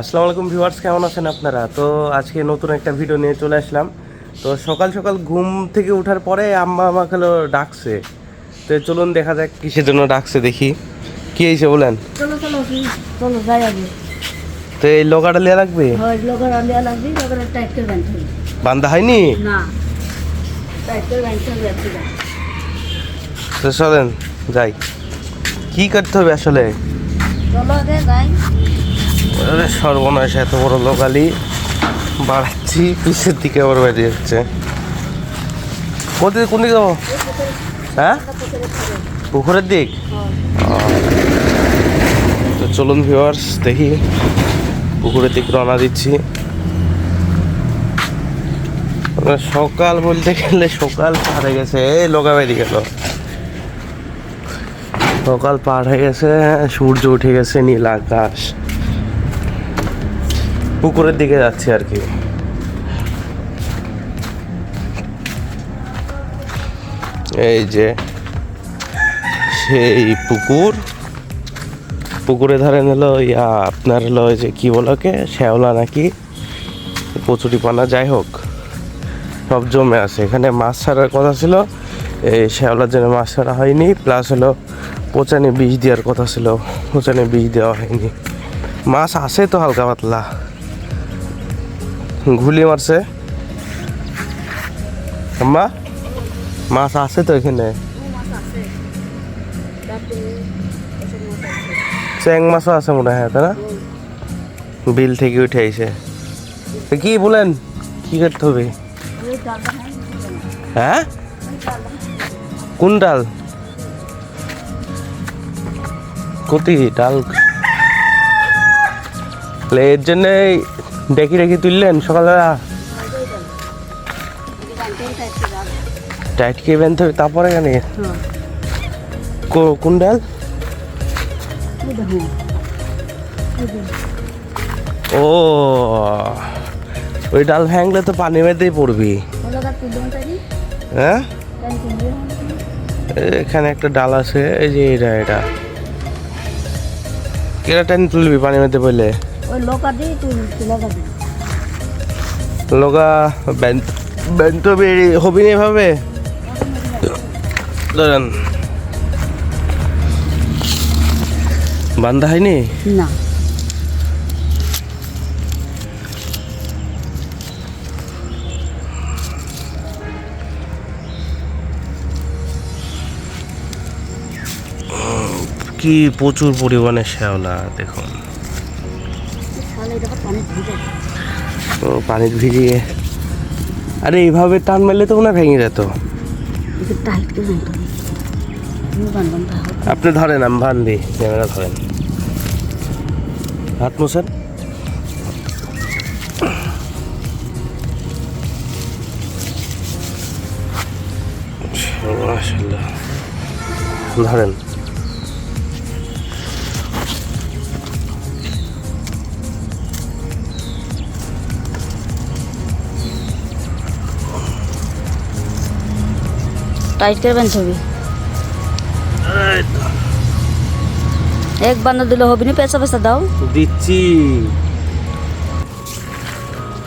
আসসালামু আলাইকুম ভিউয়ার্স কেমন আছেন আপনারা? তো আজকে নতুন একটা ভিডিও নিয়ে চলে আসলাম। তো সকাল সকাল ঘুম থেকে ওঠার পরে আম্মা আমাকে ডাকছে। তো চলুন দেখা যাক কিসের জন্য ডাকছে দেখি। কি হয়েছে বলেন? চলো চলো চলো যাই আগে। তো এই লোকাটা লিয়া লাগবে? হয় লোকের আলিয়া লাগবে লোকের টাইট করে বাঁধতে হবে। বান্ধা হয়নি? না টাইট করে বাঁধতে হবে আর কি না। তো চলেন যাই। কি করতে হবে আসলে? চলো আগে যাই। সর্বনাশ এত বড় লোকালি বাড়াচ্ছি পিছের দিকে আবার বেরিয়ে যাচ্ছে। কোন দিকে কোন দিকে যাব? হ্যাঁ? পুকুরের দিক? তো চলুন ভিউয়ার্স দেখি। পুকুরের দিক রওনা দিচ্ছি। সকাল বলতে গেলে সকাল পার হয়ে গেছে। এই লোকা বেরিয়ে গেল সকাল পার হয়ে গেছে সূর্য উঠে গেছে নীল আকাশ। পুকুরের দিকে যাচ্ছি আর কি। এই যে সেই পুকুর। পুকুরে ধরেন হলো ইয়া আপনার হলো যে কি বলোকে শ্যাওলা নাকি? কচুরি পানা, যাই হোক, সব জমে আছে। এখানে মাছ ছাড়ার কথা ছিল, এই শ্যাওলার জন্য মাছ ছাড়া হয়নি। প্লাস হলো পচানে বিষ দেওয়ার কথা ছিল, পচানে বিষ দেওয়া হয়নি। মাছ আছে তো হালকা পাতলা। ঘুলি মারছে। আম্মা, মাছ আছে তো এখানে? চ্যাং মাছও আছে মনে হয় না? বিল থেকে উঠে আইছে কি বলেন? কি করতে হবে? হ্যাঁ? কোন ডাল? কতি, ডাল। এর জন্য ডেকে রেখে তুললেন সকালবেলা। টাইট বেঁধতে হবে তারপরে কেন কোন ডাল। ও, ওই ডাল ভাঙলে তো পানি মেতেই পড়বি? হ্যাঁ? এখানে একটা ডাল আছে, এই যে এটা এটা। কেটা টাইম তুলবি পানি মেতে পড়লে? ওই লোকা দিয়ে তুই ব্যান্ত বেরি হবি না এভাবে ধরেন। বান্ধা হয়নি? না। কি প্রচুর পরিমাণে শ্যাওলা দেখুন। তো পানির ভিজিয়ে। আরে এইভাবে টান মারলে তো মনে ভেঙে যেত। আপনি ধরেন আমি দিই ক্যামেরা ধরেন। হাত মোছেন। ধরেন। টাইট করে বাঁধতে হবে এই তো, এক বান্ধা দিলে হবে না পেঁচা পেঁচা দাও। দিচ্ছি।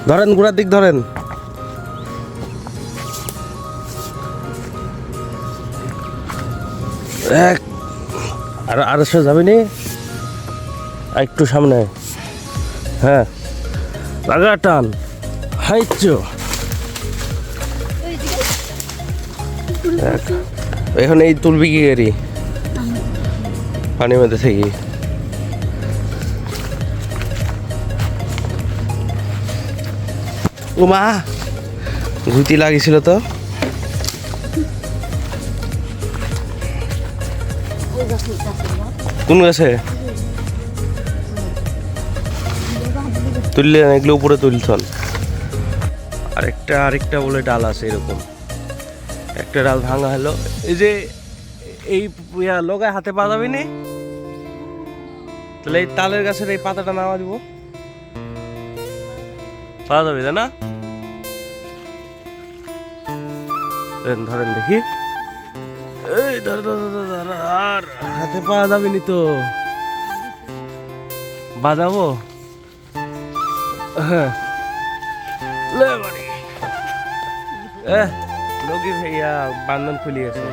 ধরেন গোড়ার দিক ধরেন। এক আর আড়াইশো যাবে নি? একটু সামনে। হ্যাঁ। লাগা টান। হাইচ এখন এই তুলবি কি গাড়ি পানির মধ্যে থেকে। ও মা, ঘুতি লাগিয়েছিল তো। কোন গাছে? তুললে এগুলো উপরে তুলছন। আরেকটা আরেকটা বলে ডাল আছে এরকম। একটা ডাল ভাঙা হলো। এই যে এই লোকায় হাতে পা যাবে নি? তাহলে এই তালের গাছের এই পাতাটা নামা দিব। পাওয়া যাবে তাই না? ধরেন, দেখি। এই আর হাতে পাওয়া যাবে নি তো। বাজাবো? হ্যাঁ। এ লগি ভাইয়া বান্ধন খুলিয়েছে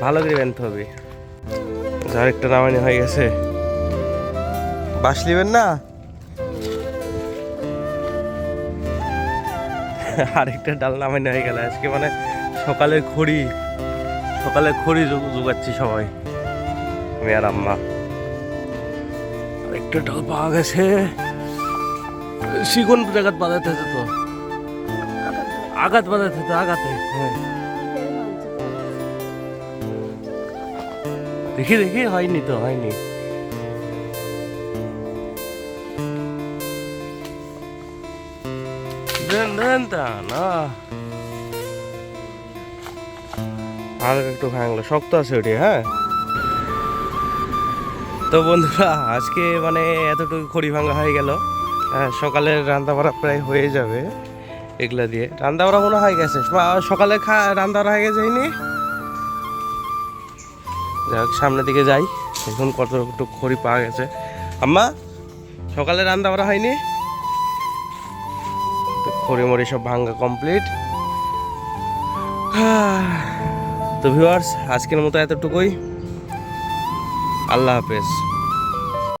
ভালো করে বানতে হবে। যার একটা নামানি হয়ে গেছে। বাস নিবেন না? আরেকটা ডাল নামানি হয়ে গেল। আজকে মানে সকালে খড়ি। সকালে খড়ি জোগাচ্ছি সবাই। আমি আর আম্মা। আরেকটা ডাল পাওয়া গেছে। শিকন জায়গাত হতো তো। আঘাত বাঁধাতে হতো আঘাতে হ্যাঁ। দেখি দেখি হয়নি তো হয়নি। আর একটু ভাঙলো শক্ত আছে ওটি হ্যাঁ? তো বন্ধুরা আজকে মানে এতটুকু খড়ি ভাঙা হয়ে গেল। হ্যাঁ সকালের রান্না বাড়া প্রায় হয়ে যাবে। এগুলা দিয়ে। রান্না বাড়া মনে হয় গেছে। সকালে খা বাড়া হয়ে গেছে যায়নি যাক, সামনের দিকে যাই। এখন কত একটু খড়ি পাওয়া গেছে। আম্মা, সকালে রান্না বাড়া হয়নি? খড়ি মড়ি সব ভাঙ্গা কমপ্লিট তো ভিউয়ার্স আজকের মতো এতটুকুই। আল্লাহ হাফেজ।